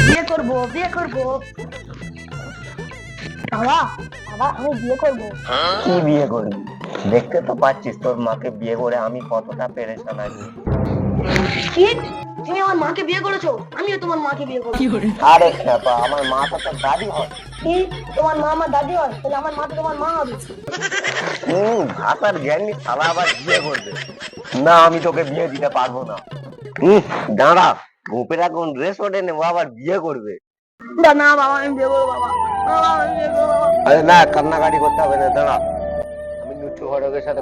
বিয়ে করব বিয়ে করব। বাবা বাবা, আমি বিয়ে করব। কি বিয়ে করবি? দেখতে তো পাচ্ছিস তোর মাকে বিয়ে করে আমি কতটা পেরেছিলাম তুমি আমার মাকে বিয়ে করেছ আমিও তোমার মাকে বিয়ে করব। আরে খেপা আমার মা তো তোর দাদি হয়। কি? তোমার মা আমার দাদি হয়? তাহলে আমার মা তো তোমার মা হবে। হম ভাতার জ্ঞানী শালা আবার বিয়ে করবে। না আমি তোকে বিয়ে দিতে পারব না। হম দাঁড়া গোপের এখন ড্রেস ওঠে নেব আবার বিয়ে করবে? না না বাবা আমি বিয়ে করব বাবা। বাবা, আমি বিয়ে করব বাবা। আরে না কান্নাকাটি করতে হবে না দাঁড়া। আমি নুচু ঘটকের সাথে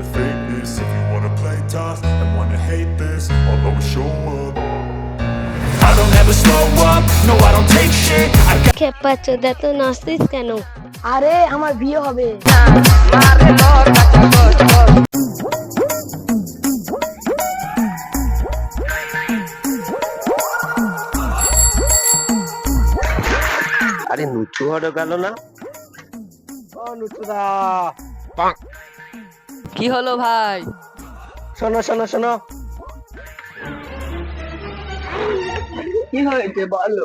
I don't ever slow up, no I don't take shit I got no love for the fakeness If you wanna play tough and wanna hate this I'll always show up I don't ever slow up, no I don't take shit I got খেপা চোদা তো নাচতিস কেন আরে আমার বিয়ে হবে আরে নুচু ঘটক গেল না ও নুচুদা কি হলো ভাই? শোনো শোনো শোনো। কি হয়েছে বলো?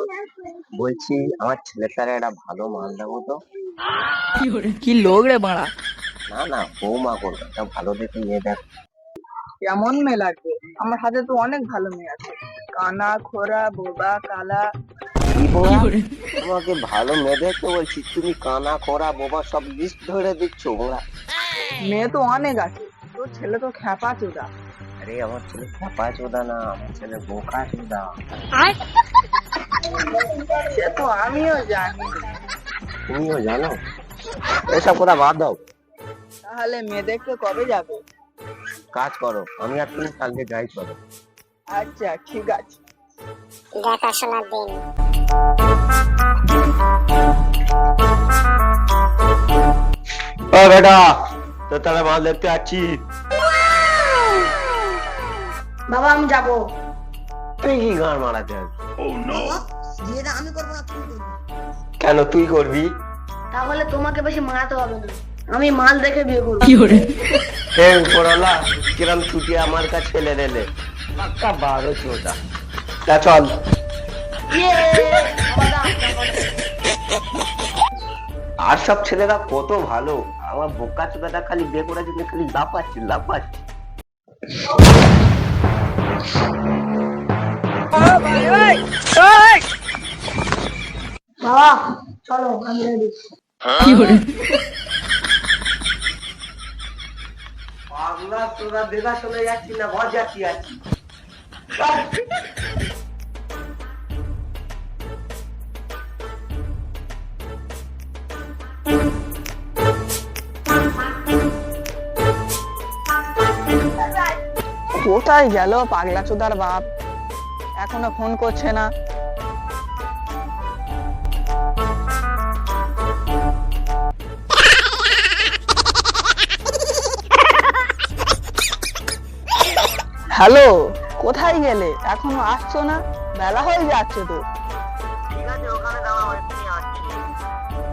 বলছি আমার ছেলেটার একটা ভালো মাল দেবো তো। কি লোক রে বাড়া। না না বৌমা করবে একটা ভালো দেখে নিয়ে দেখ। কেমন মেয়ে লাগবে? আমার হাতে তো অনেক ভালো মেয়ে আছে। কানা খোরা বোবা কালা। তোমাকে ভালো মেয়ে দেখতে বলছি তুমি কানা খোরা বোবা সব লিস্ট ধরে দিচ্ছ ওরা মেয়ে তো অনেক আছে। তোর ছেলে তো খ্যাপা চোদা। আরে আমার ছেলে খ্যাপা চোদা না আমার ছেলে বোকা চোদা। সে তো আমিও জানি। তুমিও জানো? এসব কথা বাদ দাও। তাহলে মেয়ে দেখতে কবে যাবে? কাজ করো আমি আর তুমি কালকে যাই চলো আচ্ছা ঠিক আছে। দেখাশোনার দিন। ও বেটা তো তাহলে দেখতে বাবা আমি যাব। তুই কি গান মারাতে আসবি বিয়েটা আমি করব না তুমি করবে। কেন তুই করবি? তাহলে তোমাকে বেশি মারাতে হবে না। আমি মাল দেখে বিয়ে করব। হে উপরওয়ালা কিরম ছুটি আমার কাছে ফেলে দিলে পাক্কা বারো চোদা। তা চল। ইয়ে। আর সব ছেলেরা কত ভালো। আমার বোকা চোদাটা খালি বিয়ে করার জন্য খালি লাফাচ্ছি লাফাচ্ছি। বাবা চলো আমি রেডি পাগলা তোরা দেখা চলে যাচ্ছি না ঘর যাচ্ছি আছি। কোথায় গেল পাগলা চোদার বাপ? এখনও ফোন করছে না। হ্যালো কোথায় গেলে? এখনও আসছো না? বেলা হয়ে যাচ্ছে তো।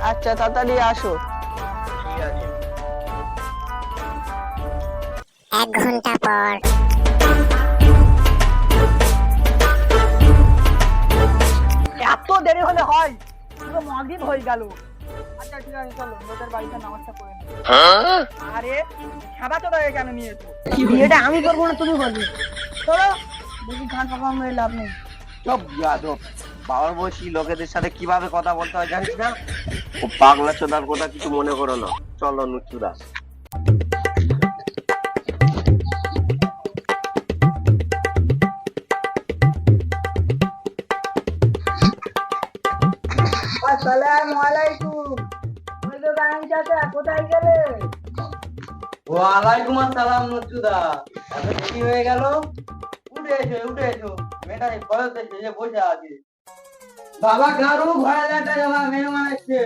আচ্ছা তাড়াতাড়ি আসো। ঠিক আছে। এক ঘণ্টা পর। হলে হয়। পুরো মগিন হয়ে গেল। আচ্ছা ঠিক আছে চলো ওদের বাড়িতে নামাজটা করে নিই। আরে খাবার তো তাকে কেন নিয়েছো বিয়েটা আমি করব না তুমি করবে। চলো বেশি গান পাকা মেরে লাভ নেই। সব যাদব বাবার বয়সী লোকেদের সাথে কীভাবে কথা বলতে হয় জানিস না? ও পাগলা চোদার কথা কিছু মনে করো না। চলো নুচুদা আসসালামু আলাইকুম। চাচা কোথায় গেলে? ওয়ালাইকুম আসসালাম এত কি হয়ে গেল? উঠে এসো উঠে এসো। মেয়েটা এসে যে বসে আছে। বাবা গারু ঘরে যাবা মেহমান আসছে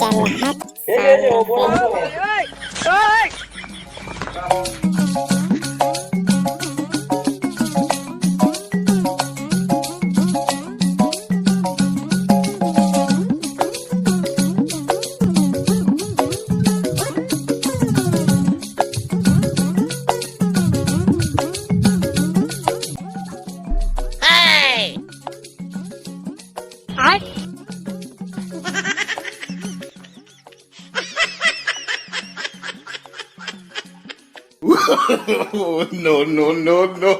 চাল হাত Oh, no, no, no, no.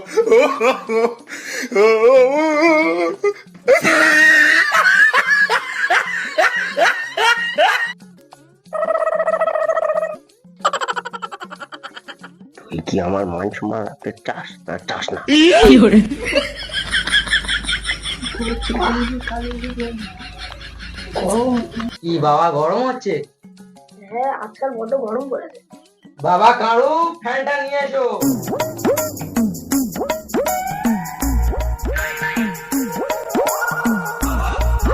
তুই কি আমার মান সম্মান রাখতে চাস? না চাস না। কি বাবা গরম হচ্ছে? হ্যাঁ আজকাল বড্ড গরম পড়েছে। বাবা কারু ফ্যানটা নিয়ে এসো।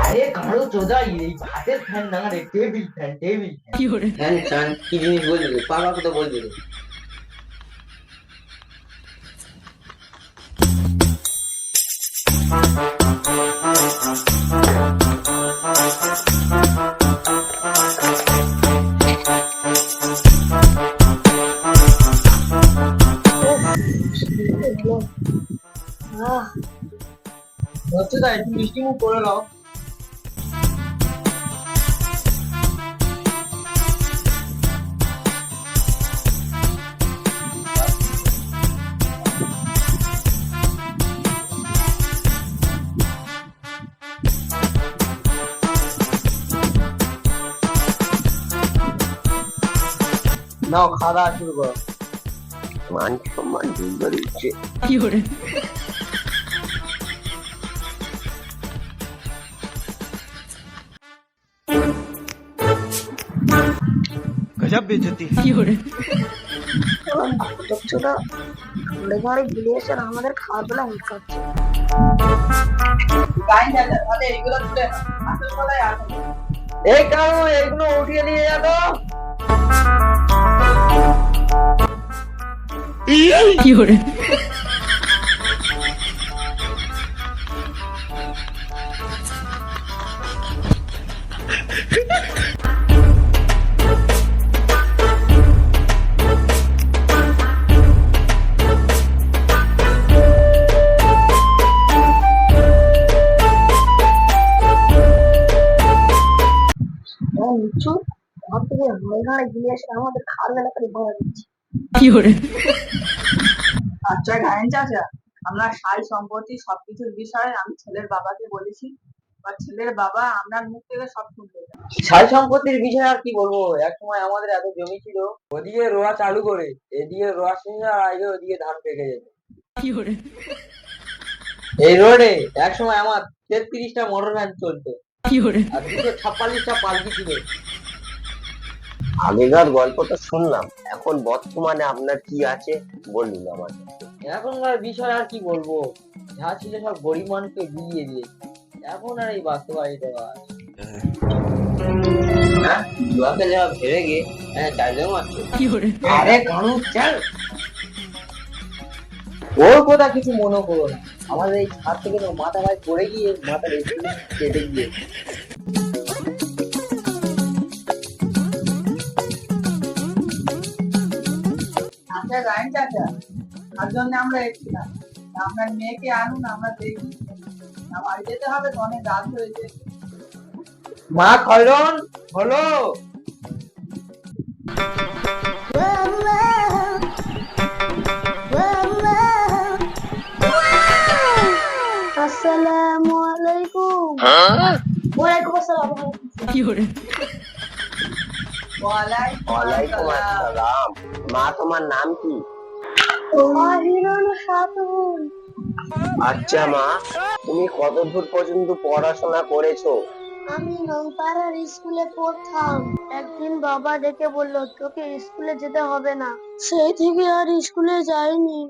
আরে কারু চোদা এই ভাতের ফ্যান না রে table fan table fan. Fan কি জিনিস বলবি? রে বাবাকে তো বলবি। রে হচ্ছে তাই একটু মিষ্টি মুখ করে নাও নাও খাওয়া দাওয়া শুরু করো মান সম্মান যুদ্ধ দিচ্ছে ছোট ছোট ঘরে গিলে এসে আমাদের খাওয়ার বেলা হিট এই কারণ এইগুলো উঠিয়ে নিয়ে যাব ও এসে আমাদের খাওয়ার বেলা করে দিচ্ছে। আচ্ছা গায়েন চাচা আমরা সাই সম্পত্তি সবকিছুর বিষয়ে আমি ছেলের বাবাকে বলেছি বা ছেলের বাবা আপনার মুখ থেকে সব শুনতে। সাই সম্পত্তির বিষয়ে আর কি বলব? এক সময় আমাদের এত জমি ছিল ওদিকে রোয়া চালু করে এদিকে রোয়া শুনে আর আগে ওদিকে ধান পেকে যেত। এই রোডে এক সময় আমার তেত্রিশটা মোটর ভ্যান চলতো আর দুটো ছাপ্পাল্লিশটা পালকি ছিল। আগেকার গল্পটা শুনলাম এখন বর্তমানে আপনার কি আছে বলুন আমার এখনকার বিষয় আর কি বলব? যা ছিল সব গরিব মানুষকে বিলিয়ে দিয়েছে। এখন আর এই বাস্তবায়িত হয় যাওয়া ভেবে গিয়ে হ্যাঁ চারজন মারছো আরে কানু চল। ওর কথা কিছু মনে করো না। আমাদের এই ছাদ থেকে মাথা ভাই পড়ে গিয়ে মাথা রেখে কেটে গিয়ে আচ্ছা গায়েন চাচা তার জন্য আমরা এসেছিলাম আপনার মেয়েকে আনুন আমরা দেখি। আমার যেতে হবে তো অনেক রাত হয়েছে। মা খয়রন হলো আসসালামু আলাইকুম। ওয়ালাইকুম আসসালাম। ওয়ালাইকুম আসসালাম। মা তোমার নাম কি? আচ্ছা মা তুমি কত দূর পর্যন্ত পড়াশোনা করেছ? আমি নৌপাড়ার স্কুলে পড়তাম। একদিন বাবা ডেকে বলল তোকে স্কুলে যেতে হবে না। সেই থেকে আর স্কুলে যাইনি